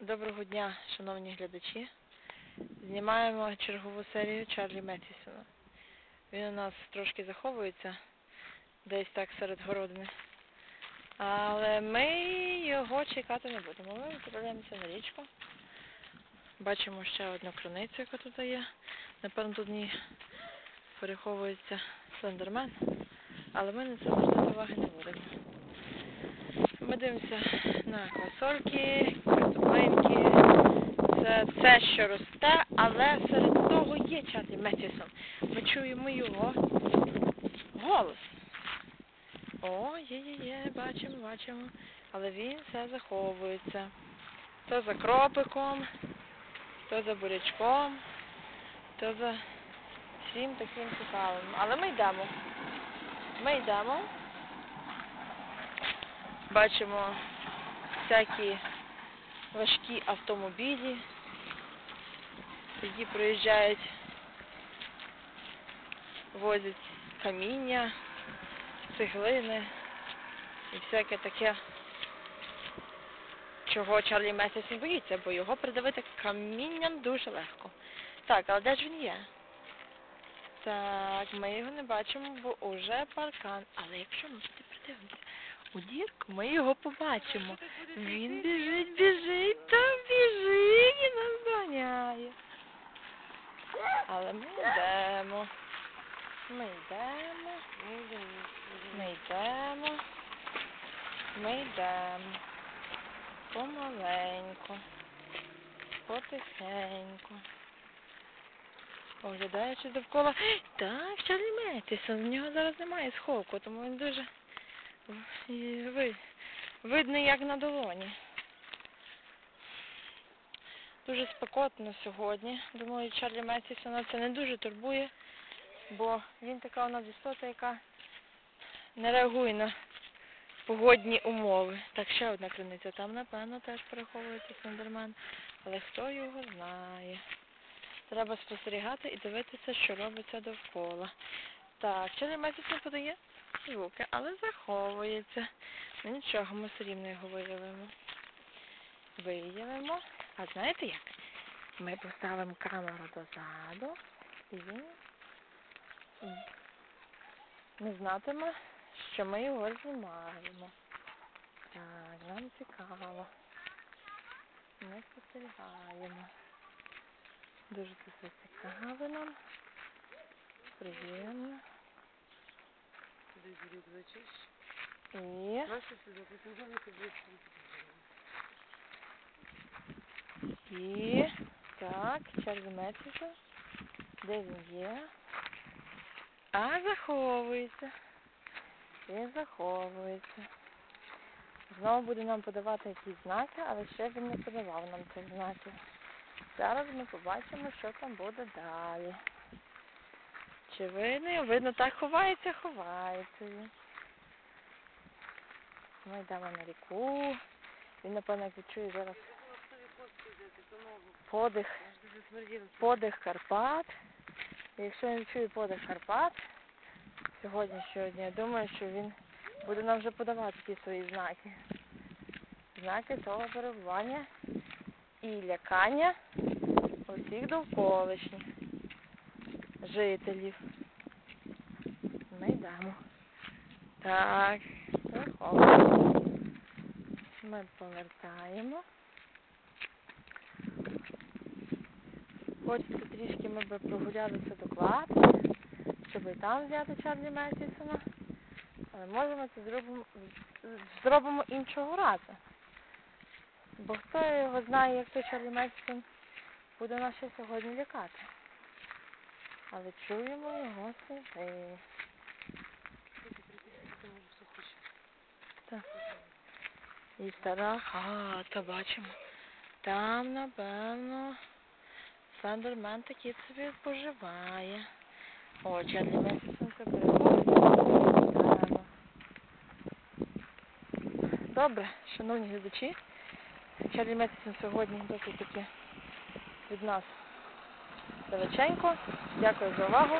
Доброго дня, шановні глядачі. Знімаємо чергову серію Чарлі Меттісона. Він у нас трошки заховується десь так серед городини. Але ми його чекати не будемо. Ми відправляємося на річку. Бачимо ще одну криницю, яка тут є. Напевно, тут в ній переховується слендермен. Але ми на це звертати уваги не будемо. Ми дивимося на квасольки, картоплинки. Це все, що росте, але серед того є Чарлі Меттісон. Ми чуємо його голос. О, є, є, є, бачимо, бачимо. Але він все заховується. То за кропиком, то за бурячком, то за всім таким цікавим. Але ми йдемо. Ми йдемо. Бачимо всякі важкі автомобілі, які проїжджають, возять каміння, цеглини і всяке таке, чого Чарлі Месіс боїться, бо його придавити камінням дуже легко. Так, але де ж він є? Так, ми його не бачимо, бо уже паркан. Але якщо ми сюди придивимося у дірку, ми його побачимо. Він біжить, біжить, там біжить і нас доганяє. Але ми йдемо. Ми йдемо. Ми йдемо. Ми йдемо. Помаленьку. Потихеньку. Оглядаючи довкола. Так, Чарлі Меттісон, в нього зараз немає сховку, тому він дуже і ви, видний як на долоні. Дуже спекотно сьогодні. Думаю, Чарлі Меттісона це не дуже турбує, бо він така у нас істота, яка не реагує на погодні умови. Так, ще одна криниця. Там, напевно, теж переховується Слендермен. Але хто його знає? Треба спостерігати і дивитися, що робиться довкола. Так, Чарлі Меттісон подає звуки, але заховується. Ну нічого, ми все рівно його виявимо. Виявимо. А знаєте як? Ми поставимо камеру дозаду і він не знатиме, що ми його знімаємо. Так, нам цікаво. Ми спостерігаємо. Дуже це все цікаво нам. Приємно. І І так, Меттісон. Де він є? А, заховується. Він заховується. Знову буде нам подавати якісь знаки, але ще він не подавав нам цих знаків. Зараз ми побачимо, що там буде далі. Чи видно? його? Видно, так ховається, ховається. Ми йдемо на ріку. Він, напевно, відчує зараз подих, подих Карпат. І якщо він чує подих Карпат сьогоднішнього дня, я думаю, що він буде нам вже подавати ті свої знаки. Знаки того перебування і лякання усіх довколишніх жителів. Ми йдемо. Так, виходимо. Ми повертаємо. Хочеться трішки ми би прогулялися до кладки, щоб і там взяти Чарлі Меттісона. Але можемо це зробимо, зробимо іншого разу. Бо хто його знає, як той Чарлі Меттісон буде нас ще сьогодні лякати. Але чуємо його сліди. І стара хата, бачимо. Там, напевно, Слендермен такий собі поживає. О, Чарлі Меттісон це переходить. Добре, шановні глядачі. Чарлі Меттісон сьогодні досить таки від нас далеченько. Дякую за увагу.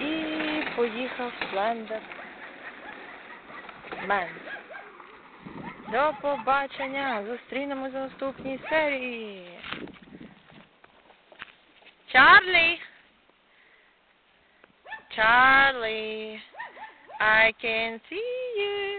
І поїхав Слендер Мен. До побачення. Зустрінемось у наступній серії. Чарлі. Чарлі. I can see you.